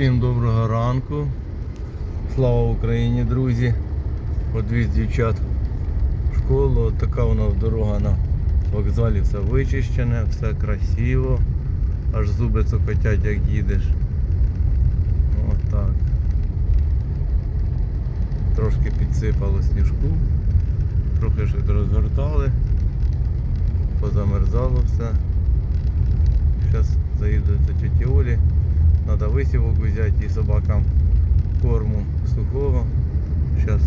Всім доброго ранку. Слава Україні, друзі. Подвіз дівчат в школу. От така у нас дорога на вокзалі, все вичищене, все красиво. Аж зуби цокотять, як їдеш. Отак. Трошки підсипало сніжку, трохи щось розгортали, позамерзало все. Зараз заїду до тіті Олі. Надо висівок взяти і собакам корму сухого. Зараз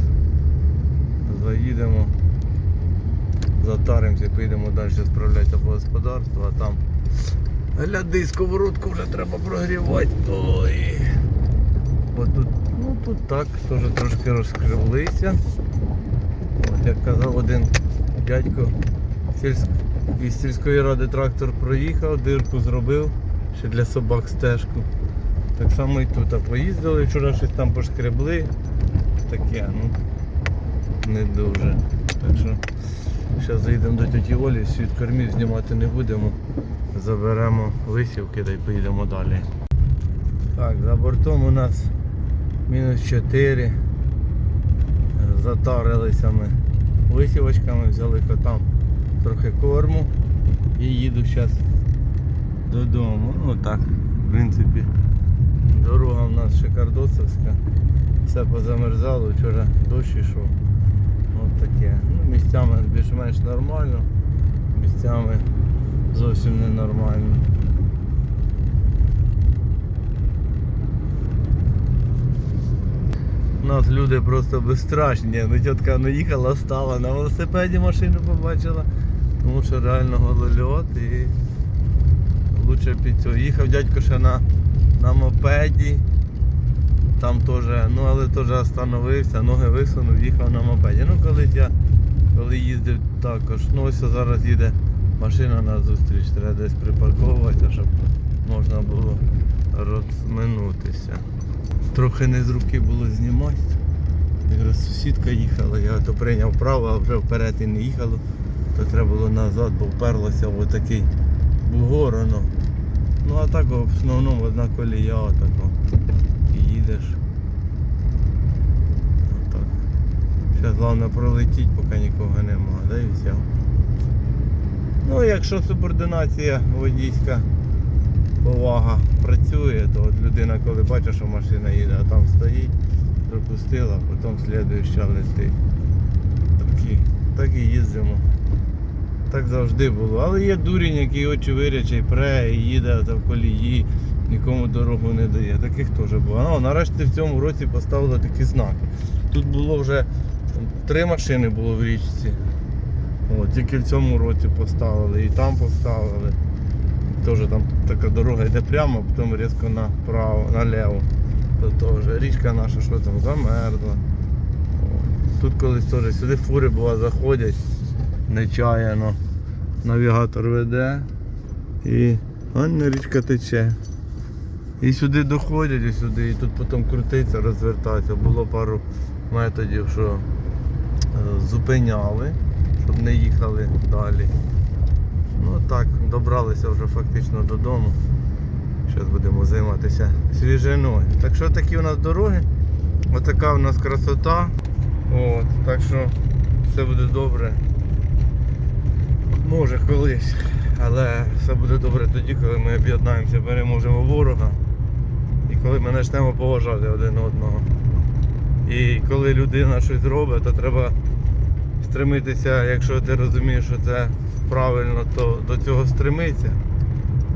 заїдемо, затаримося, поїдемо далі справлятися по господарству, а там гляди, сковородку вже треба прогрівати. Ой. Бо тут, ну тут так, теж трошки розкривлися. От як казав один дядько сільськ... із сільської ради трактор проїхав, дирку зробив ще для собак стежку. Так само і тут. Поїздили, вчора щось там пошкребли. Таке, ну не дуже. Так що зараз заїдемо до тіті Олі, світ кормів знімати не будемо. Заберемо висівки та й поїдемо далі. Так, за бортом у нас мінус 4. Затарилися ми висівочками, взяли котам трохи корму і їду зараз додому. Ну так, в принципі, дорога в нас шикардосовська. Все позамерзало, вчора дощ ішов. От таке. Ну, місцями більш-менш нормально, місцями зовсім ненормально. У нас люди просто безстрашні. Ну, тітка ну, їхала, стала на велосипеді машину побачила, тому що реально голольот і лучше під цього. Їхав дядько ще на, на мопеді. Там теж, ну але теж остановився, ноги висунув, їхав на мопеді. Ну колись я коли їздив також. Ну ось зараз їде машина на зустріч, треба десь припарковуватися, щоб можна було розминутися. Трохи не з руки було знімати. Якраз сусідка їхала, я то прийняв право, а вже вперед і не їхало, то треба було назад, бо вперлося в отакий бугор. Ну а так в основному одна колія отако. І їдеш. Отак. Зараз головне пролетіть, поки нікого нема, да і все. Ну якщо субординація водійська повага працює, то от людина, коли бачить, що машина їде, а там стоїть, пропустила, потім слідуюча летить. Так і їздимо. Так завжди було. Але є дурень, який очі вирячий, пре і їде в колії, нікому дорогу не дає. Таких теж було. Ну, нарешті в цьому році поставили такі знаки. Тут було вже там, три машини було в річці. От, тільки в цьому році поставили і там поставили. Теж там така дорога йде прямо, а потім різко направо, наліво. То теж річка наша, що там, замерзла. Тут колись теж сюди фури була, заходять нечаяно. Навігатор веде і Анна річка тече. І сюди доходять, і сюди, і тут потім крутиться, розвертається. Було пару методів, що е, зупиняли, щоб не їхали далі. Ну так, добралися вже фактично додому. Зараз будемо займатися свіжиною. Так що такі у нас дороги. Отака у нас красота. От, так що все буде добре. Може колись. Але все буде добре тоді, коли ми об'єднаємося, переможемо ворога. І коли ми почнемо поважати один одного. І коли людина щось робить, то треба стремитися, якщо ти розумієш, що це правильно, то до цього стремитися,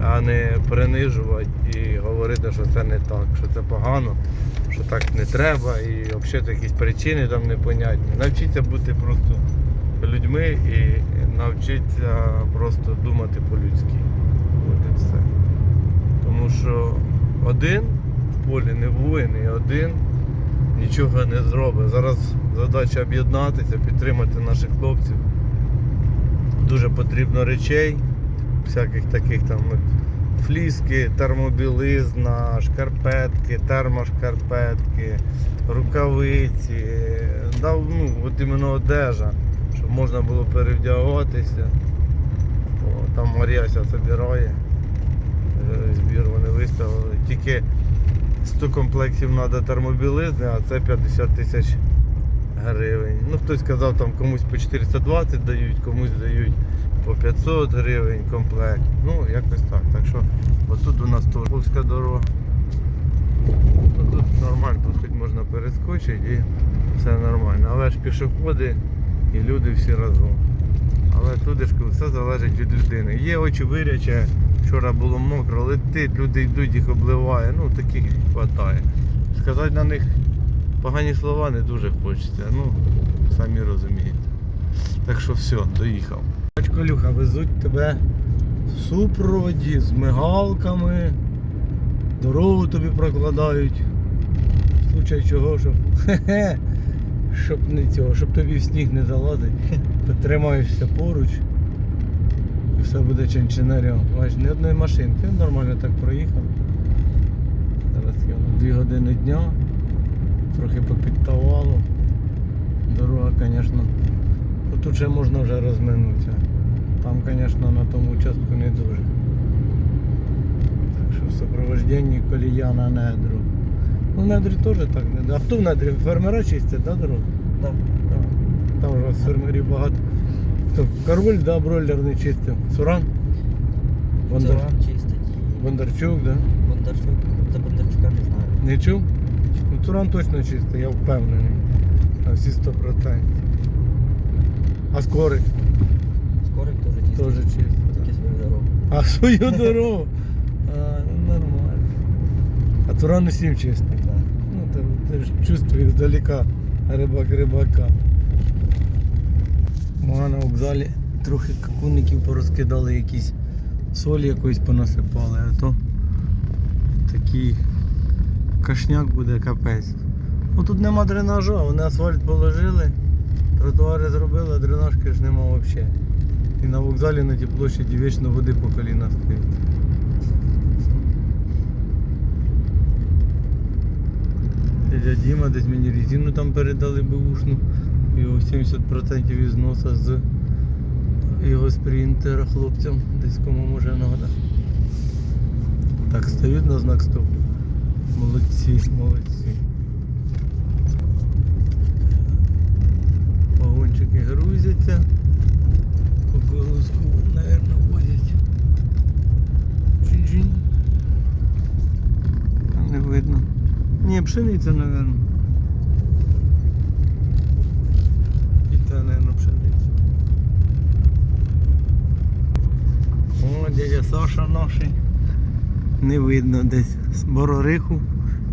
а не принижувати і говорити, що це не так, що це погано, що так не треба, і взагалі якісь причини там непонятні. Навчіться бути просто людьми і навчіться просто думати по-людськи. От і все. Тому що один в полі не воїн, і один нічого не зробить. Зараз задача об'єднатися, підтримати наших хлопців. Дуже потрібно речей, всяких таких там фліски, термобілизна, шкарпетки, термошкарпетки, рукавиці, да, ну, от іменно одежа, щоб можна було перевдягатися. О, там Мар'яся збирає. Е, Збір вони виставили. Тільки 100 комплексів треба термобілизни, а це 50 тисяч гривень. Ну, хтось сказав, там комусь по 420 дають, комусь дають по 500 гривень комплект. Ну, якось так. Так що отут у нас Торговська дорога. Ну, тут нормально, тут хоч можна перескочити і все нормально. Але ж пішоходи і люди всі разом. Але тут ж все залежить від людини. Є очі виряче, вчора було мокро, летить, люди йдуть, їх обливає. Ну таких вистачає. Сказати на них погані слова не дуже хочеться. Ну, самі розумієте. Так що все, доїхав. Бачко Люха, везуть тебе в супроводі з мигалками, дорогу тобі прокладають. В случай чого, щоб. Хе-хе. Щоб не цього, щоб тобі в сніг не залазить. Потримаєшся поруч. І все буде чинчинарем. Бач, ні одної машинки. Нормально так проїхав. Зараз я 2 години дня. Трохи попідтавало. Дорога, звісно. Тут ще можна вже розминутися. Там, звісно, на тому участку не дуже. Так що в супроводженні колія на недру. Ну, в недрі теж так не. А хто в недрі? Фермера чистять, да, дорогу? Так. Там вже фермерів багато. Хто? Король, да, бройлер не чистив. Суран? Бондар... Цуран чистить. Бондарчук, да? Бондарчук. За Бондарчука не знаю. Не чув? Ну, Туран точно чистий, я впевнений. На всі 100%. А скорик Скорик теж чистить. теж чистий. Тільки свою дорогу. А свою дорогу. А, ну нормально. А Туран усім чистий. Ж здалека рибак рибака. Ма на вокзалі трохи какунників порозкидали якісь солі якоїсь понасипали, а то такий кашняк буде капець. Ну тут нема дренажу, вони асфальт положили, тротуари зробили, а дренажки ж нема взагалі. І на вокзалі на тій площаді вічно води по коліна стоїть. Дядя Діма десь мені резину там передали беушну. Його 70% ізноса з його спринтера хлопцям. Десь кому може треба. Так, стають на знак стоп. Молодці, молодці. Вагончики грузяться. Кукурузку, мабуть, возять. Джин-джин. Там не видно. Ні, пшениця, мабуть. І та, мабуть, пшениця. О, дядя Саша наш. Не видно десь з борориху.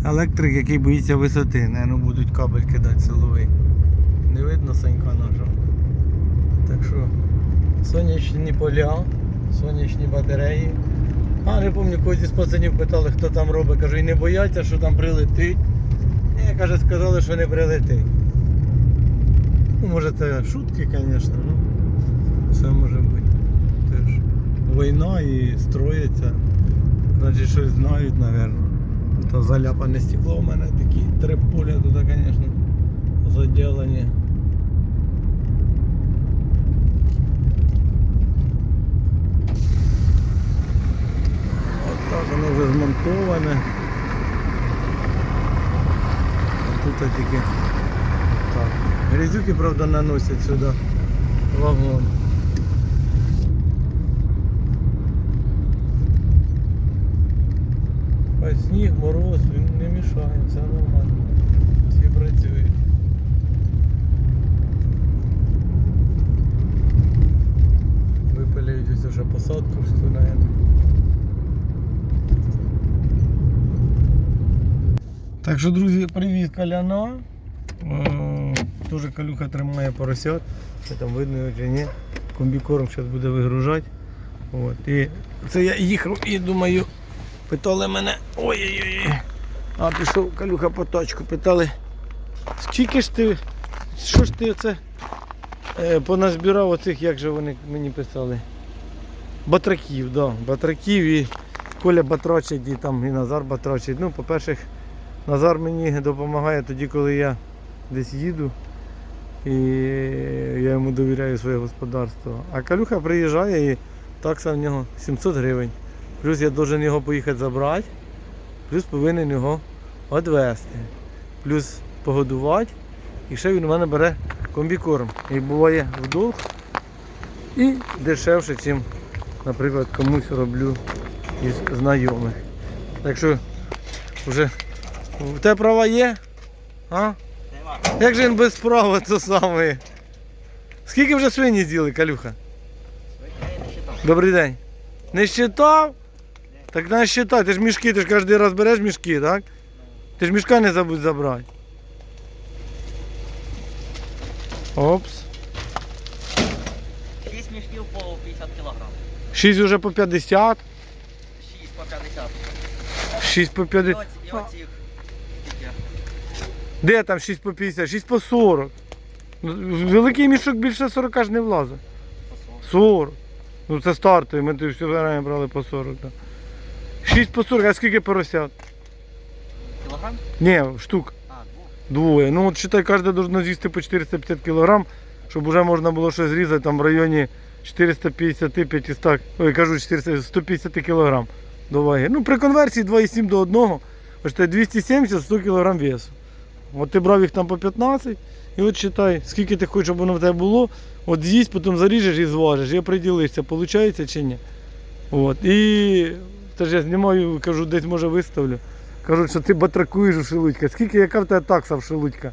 Електрик, який боїться висоти. Наверно, будуть кабель кидати силовий. Не видно Санька нашого. Так що сонячні поля, сонячні батареї. А, не пам'ятаю, когось із пацанів питали, хто там робить. Кажу, і не бояться, що там прилетить. Ні, каже, сказали, що не прилетить. Ну, може це шутки, звісно, ну все може бути. Теж війна і строїться. Значить щось знають, мабуть. То заляпане стекло у мене такі три поля тут, звісно, заділені. так воно вже змонтоване. А тут тільки так. Грязюки, правда, наносять сюди в вагон. А сніг, мороз, він не мішає, все нормально. Всі працюють. Випиляють ось вже посадку, що, наверное. Так що, друзі, привіт Каляна. Е, Теж калюха тримає поросят. Це там видно його чи ні. Комбікорм зараз буде вигружати. От. І це я їхав і думаю, питали мене. Ой-ой-ой. А пішов калюха по тачку, питали. Скільки ж ти. Що ж ти це е, поназбирав оцих, як же вони мені писали? Батраків, да. Батраків і Коля батрачить, і там і Назар батрачить. Ну, по-перше, Назар мені допомагає тоді, коли я десь їду. І я йому довіряю своє господарство. А Калюха приїжджає і такса в нього 700 гривень. Плюс я должен його поїхати забрати, плюс повинен його відвезти. Плюс погодувати. І ще він у мене бере комбікорм. І буває в долг. І дешевше, ніж, наприклад, комусь роблю із знайомих. Так що вже в тебе права є? А? Нема. Як же він без права це саме? Скільки вже свині з'їли, Калюха? Добрий день. Не считав? Так не считай, ти ж мішки, ти ж кожен раз береш мішки, так? Ти ж мішка не забудь забрати. Опс. 6 мішків по 50 кілограм. 6 вже по 50, 6 по 50. 6 по І 50. оці- і оцих. Де там 6 по 50? 6 по 40. Ну, Великий мішок більше 40 ж не влазить. 40. 40. Ну це стартовий, ми тут все время брали по 40. Так. 6 по 40, а скільки поросят? Кілограм? Ні, штук. А, двох. Двоє. Ну от считай, кожен должно з'їсти по 450 кг, щоб вже можна було щось зрізати там в районі 450-500, ой, кажу 400, 150 кг до ваги. Ну при конверсії 2,7 до 1, ось це 270-100 кг весу. От ти брав їх там по 15 і от читай, скільки ти хочеш, щоб воно в тебе було, от з'їсть, потім заріжеш і зважиш, і оприділишся, виходить чи ні. От. І теж я знімаю, кажу, десь може виставлю. Кажуть, що ти батракуєш у Шелудька. Скільки яка в тебе такса в Шелудька?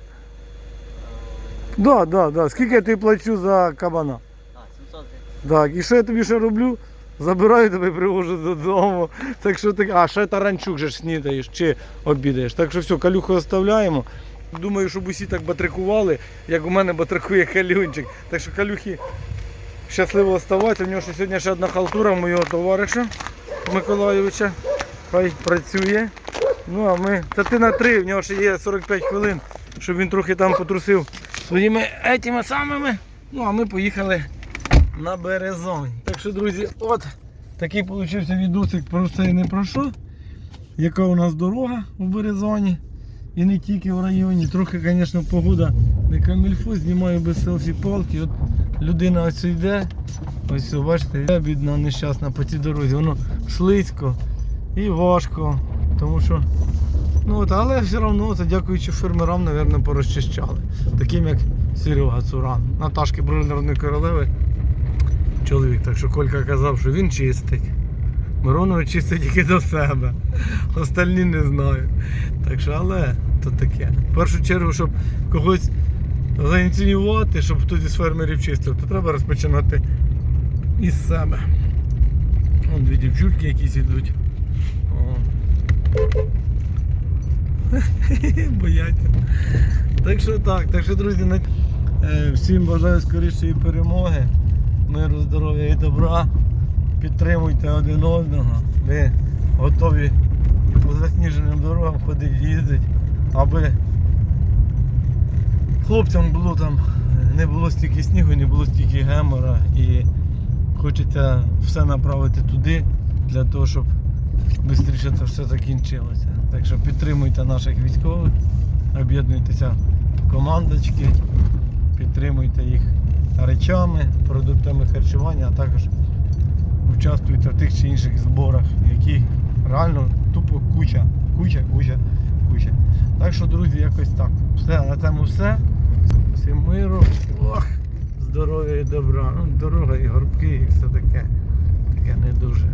Да, да, да. Скільки я тобі плачу за кабана? А, 700. Так, і що я тобі ще роблю? Забираю тебе, привожу додому. Так що ти. А ще таранчук же ж снідаєш чи обідаєш. Так що все, калюху оставляємо. Думаю, щоб усі так батрикували, як у мене батрикує калюнчик. Так що калюхи щасливо оставатися. У нього ще сьогодні ще одна халтура моєго товариша Миколайовича. Хай працює. Ну а ми. Це ти на три, в нього ще є 45 хвилин, щоб він трохи там потрусив своїми етими самими. Ну а ми поїхали на березонь. Так що, друзі, от такий получився відосик про все і не про що. Яка у нас дорога у березоні. І не тільки в районі. Трохи, звісно, погода не камільфо, знімаю без селфі палки. От людина ось йде. Ось бачите, йде бідна, нещасна по цій дорозі. Воно слизько і важко. Тому що. Ну от, але все одно це дякуючи фермерам, мабуть, порозчищали. Таким як Серега Цуран. Наташки бройлерної королеви. Чоловік, так що Колька казав, що він чистить. Миронович чистить тільки до себе. Остальні не знаю. Так що, але то таке. В першу чергу, щоб когось заініціювати, щоб хтось із фермерів чистив, то треба розпочинати із себе. Вон дві дівчульки якісь йдуть. Бояться. Так що так, так що, друзі, е, всім бажаю скорішої перемоги, миру, здоров'я і добра. Підтримуйте один одного. Ми готові по засніженим дорогам ходити, їздити, аби хлопцям було там, не було стільки снігу, не було стільки гемора і хочеться все направити туди, для того, щоб швидше це все закінчилося. Так що підтримуйте наших військових, об'єднуйтеся в командочки, підтримуйте їх речами, продуктами харчування, а також участвуйте в тих чи інших зборах, які реально тупо куча, куча, куча, куча. Так що, друзі, якось так. Все, на цьому все. Всім миру, ох, здоров'я і добра. Ну, дорога і горбки, і все таке. Таке не дуже.